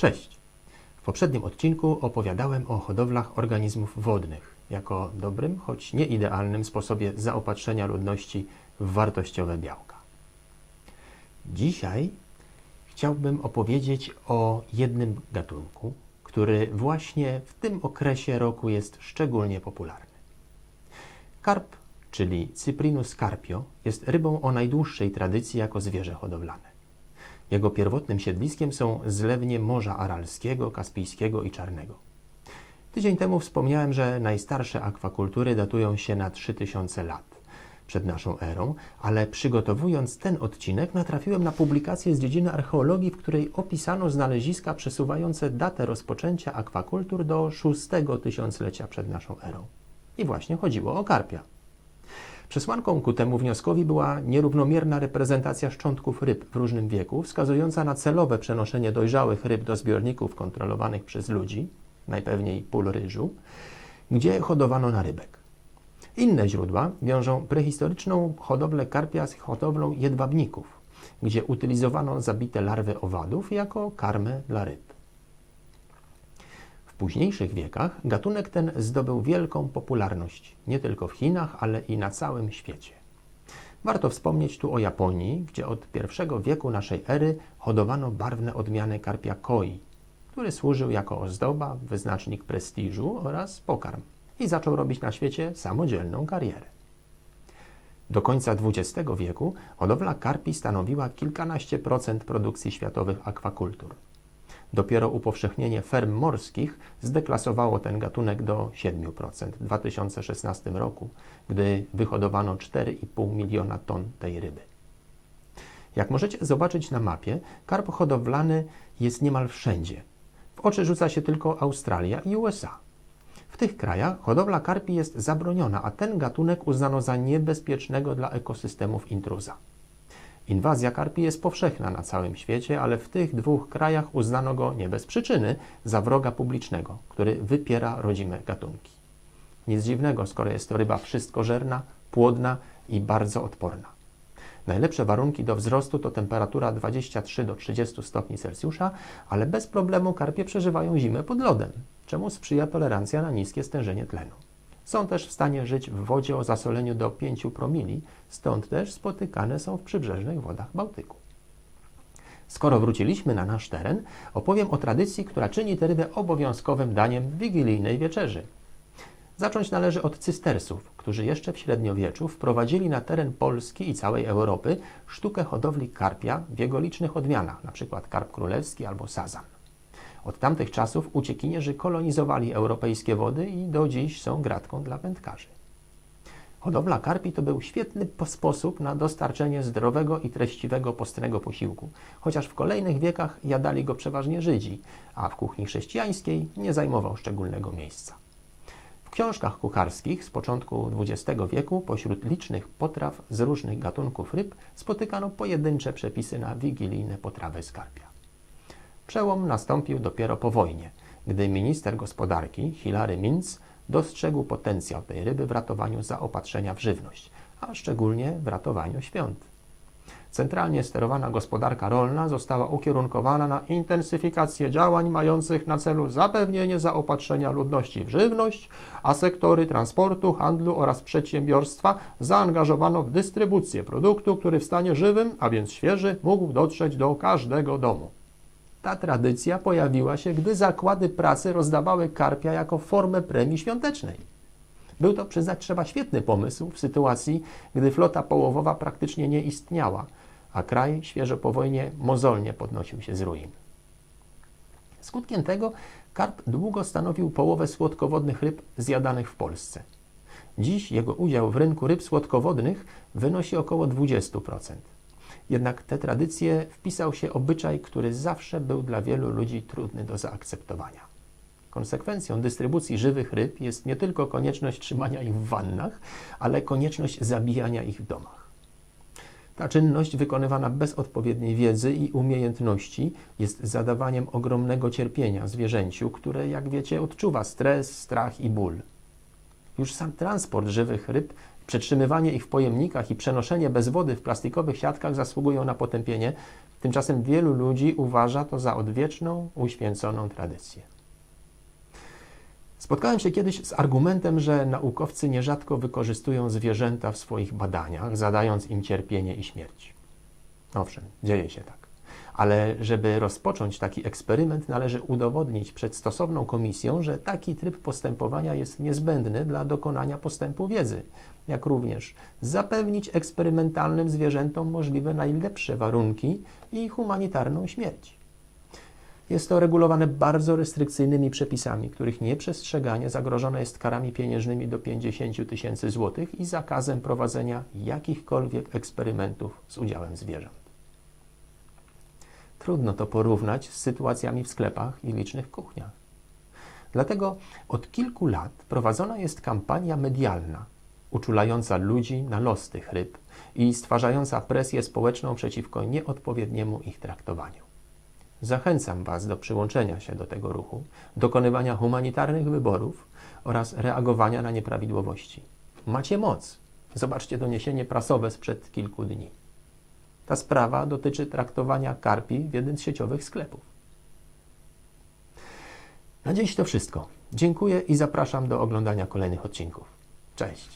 Cześć! W poprzednim odcinku opowiadałem o hodowlach organizmów wodnych jako dobrym, choć nie idealnym sposobie zaopatrzenia ludności w wartościowe białka. Dzisiaj chciałbym opowiedzieć o jednym gatunku, który właśnie w tym okresie roku jest szczególnie popularny. Karp, czyli Cyprinus carpio, jest rybą o najdłuższej tradycji jako zwierzę hodowlane. Jego pierwotnym siedliskiem są zlewnie Morza Aralskiego, Kaspijskiego i Czarnego. Tydzień temu wspomniałem, że najstarsze akwakultury datują się na 3000 lat przed naszą erą, ale przygotowując ten odcinek natrafiłem na publikację z dziedziny archeologii, w której opisano znaleziska przesuwające datę rozpoczęcia akwakultur do szóstego tysiąclecia przed naszą erą. I właśnie chodziło o karpia. Przesłanką ku temu wnioskowi była nierównomierna reprezentacja szczątków ryb w różnym wieku, wskazująca na celowe przenoszenie dojrzałych ryb do zbiorników kontrolowanych przez ludzi, najpewniej pól ryżu, gdzie hodowano na rybek. Inne źródła wiążą prehistoryczną hodowlę karpia z hodowlą jedwabników, gdzie utylizowano zabite larwy owadów jako karmę dla ryb. Późniejszych wiekach gatunek ten zdobył wielką popularność nie tylko w Chinach, ale i na całym świecie. Warto wspomnieć tu o Japonii, gdzie od I wieku naszej ery hodowano barwne odmiany karpia koi, który służył jako ozdoba, wyznacznik prestiżu oraz pokarm i zaczął robić na świecie samodzielną karierę. Do końca XX wieku hodowla karpi stanowiła kilkanaście procent produkcji światowych akwakultur. Dopiero upowszechnienie ferm morskich zdeklasowało ten gatunek do 7% w 2016 roku, gdy wyhodowano 4,5 miliona ton tej ryby. Jak możecie zobaczyć na mapie, karp hodowlany jest niemal wszędzie. W oczy rzuca się tylko Australia i USA. W tych krajach hodowla karpi jest zabroniona, a ten gatunek uznano za niebezpiecznego dla ekosystemów intruza. Inwazja karpi jest powszechna na całym świecie, ale w tych dwóch krajach uznano go nie bez przyczyny za wroga publicznego, który wypiera rodzime gatunki. Nic dziwnego, skoro jest to ryba wszystkożerna, płodna i bardzo odporna. Najlepsze warunki do wzrostu to temperatura 23 do 30 stopni Celsjusza, ale bez problemu karpie przeżywają zimę pod lodem, czemu sprzyja tolerancja na niskie stężenie tlenu. Są też w stanie żyć w wodzie o zasoleniu do 5 promili, stąd też spotykane są w przybrzeżnych wodach Bałtyku. Skoro wróciliśmy na nasz teren, opowiem o tradycji, która czyni tę rybę obowiązkowym daniem wigilijnej wieczerzy. Zacząć należy od cystersów, którzy jeszcze w średniowieczu wprowadzili na teren Polski i całej Europy sztukę hodowli karpia w jego licznych odmianach, np. karp królewski albo sazan. Od tamtych czasów uciekinierzy kolonizowali europejskie wody i do dziś są gratką dla wędkarzy. Hodowla karpi to był świetny sposób na dostarczenie zdrowego i treściwego postnego posiłku, chociaż w kolejnych wiekach jadali go przeważnie Żydzi, a w kuchni chrześcijańskiej nie zajmował szczególnego miejsca. W książkach kucharskich z początku XX wieku pośród licznych potraw z różnych gatunków ryb spotykano pojedyncze przepisy na wigilijne potrawy z karpia. Przełom nastąpił dopiero po wojnie, gdy minister gospodarki Hilary Minc dostrzegł potencjał tej ryby w ratowaniu zaopatrzenia w żywność, a szczególnie w ratowaniu świąt. Centralnie sterowana gospodarka rolna została ukierunkowana na intensyfikację działań mających na celu zapewnienie zaopatrzenia ludności w żywność, a sektory transportu, handlu oraz przedsiębiorstwa zaangażowano w dystrybucję produktu, który w stanie żywym, a więc świeży, mógł dotrzeć do każdego domu. Ta tradycja pojawiła się, gdy zakłady pracy rozdawały karpia jako formę premii świątecznej. Był to, przyznać trzeba, świetny pomysł w sytuacji, gdy flota połowowa praktycznie nie istniała, a kraj świeżo po wojnie mozolnie podnosił się z ruin. Skutkiem tego karp długo stanowił połowę słodkowodnych ryb zjadanych w Polsce. Dziś jego udział w rynku ryb słodkowodnych wynosi około 20%. Jednak te tradycje wpisał się obyczaj, który zawsze był dla wielu ludzi trudny do zaakceptowania. Konsekwencją dystrybucji żywych ryb jest nie tylko konieczność trzymania ich w wannach, ale konieczność zabijania ich w domach. Ta czynność wykonywana bez odpowiedniej wiedzy i umiejętności jest zadawaniem ogromnego cierpienia zwierzęciu, które, jak wiecie, odczuwa stres, strach i ból. Już sam transport żywych ryb Przetrzymywanie ich w pojemnikach i przenoszenie bez wody w plastikowych siatkach zasługują na potępienie. Tymczasem wielu ludzi uważa to za odwieczną, uświęconą tradycję. Spotkałem się kiedyś z argumentem, że naukowcy nierzadko wykorzystują zwierzęta w swoich badaniach, zadając im cierpienie i śmierć. Owszem, dzieje się tak. Ale żeby rozpocząć taki eksperyment, należy udowodnić przed stosowną komisją, że taki tryb postępowania jest niezbędny dla dokonania postępu wiedzy, jak również zapewnić eksperymentalnym zwierzętom możliwe najlepsze warunki i humanitarną śmierć. Jest to regulowane bardzo restrykcyjnymi przepisami, których nieprzestrzeganie zagrożone jest karami pieniężnymi do 50 tysięcy złotych i zakazem prowadzenia jakichkolwiek eksperymentów z udziałem zwierząt. Trudno to porównać z sytuacjami w sklepach i licznych kuchniach. Dlatego od kilku lat prowadzona jest kampania medialna uczulająca ludzi na los tych ryb i stwarzająca presję społeczną przeciwko nieodpowiedniemu ich traktowaniu. Zachęcam Was do przyłączenia się do tego ruchu, dokonywania humanitarnych wyborów oraz reagowania na nieprawidłowości. Macie moc. Zobaczcie doniesienie prasowe sprzed kilku dni. Ta sprawa dotyczy traktowania karpi w jednym z sieciowych sklepów. Na dziś to wszystko. Dziękuję i zapraszam do oglądania kolejnych odcinków. Cześć.